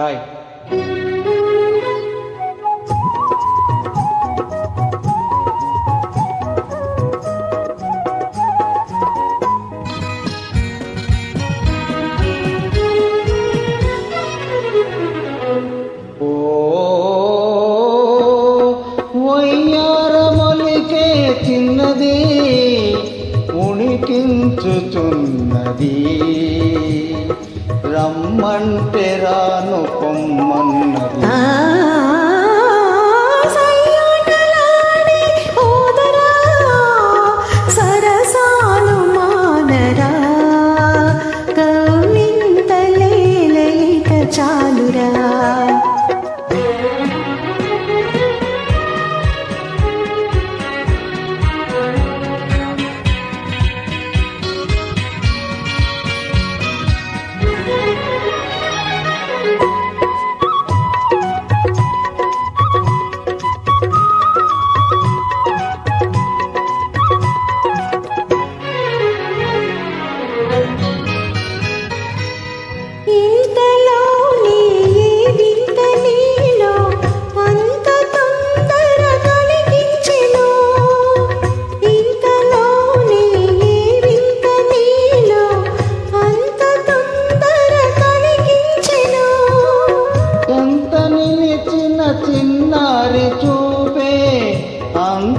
Hi ఓ వయ్యారమొలికే చిన్నది ఉణికించుచున్నది రమ్మంటే రాను పొమ్మన్నారు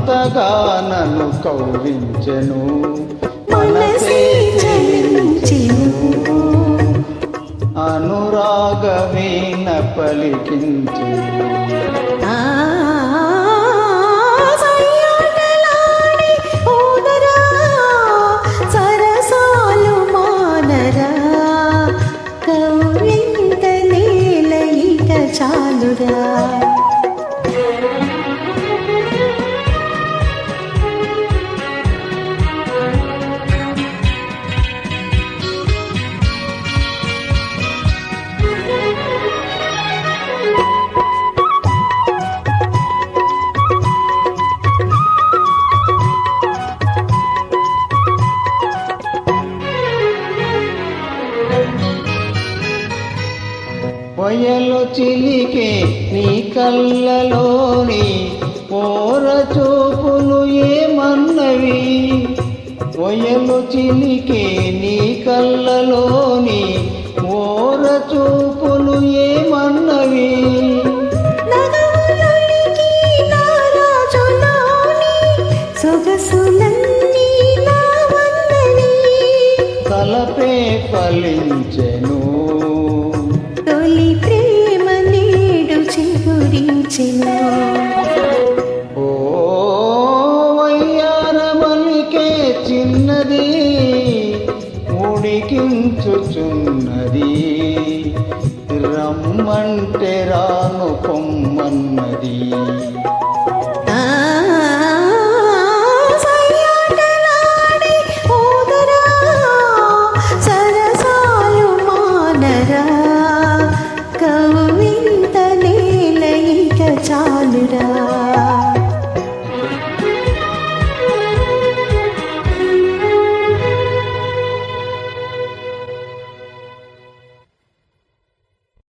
అంతగా నన్ను కౌలించెను మనసే చలించెను అనురాగమీన పలికించి చాలురా. పొయలు చిలికే నీ కళ్ళలోని ఓర చూపులు ఏమన్నవి? పొయలు చిలికే నీ కళ్ళలోని ఓర చూపులు ఏమన్నవి? తలపే ఫలించెను. తొలి ప్రేమ నేడు చిగురించెను ఓ వయ్యారమలికే చిన్నది ఉడికించుచున్నది రమ్మంటే రాను పొమ్మన్న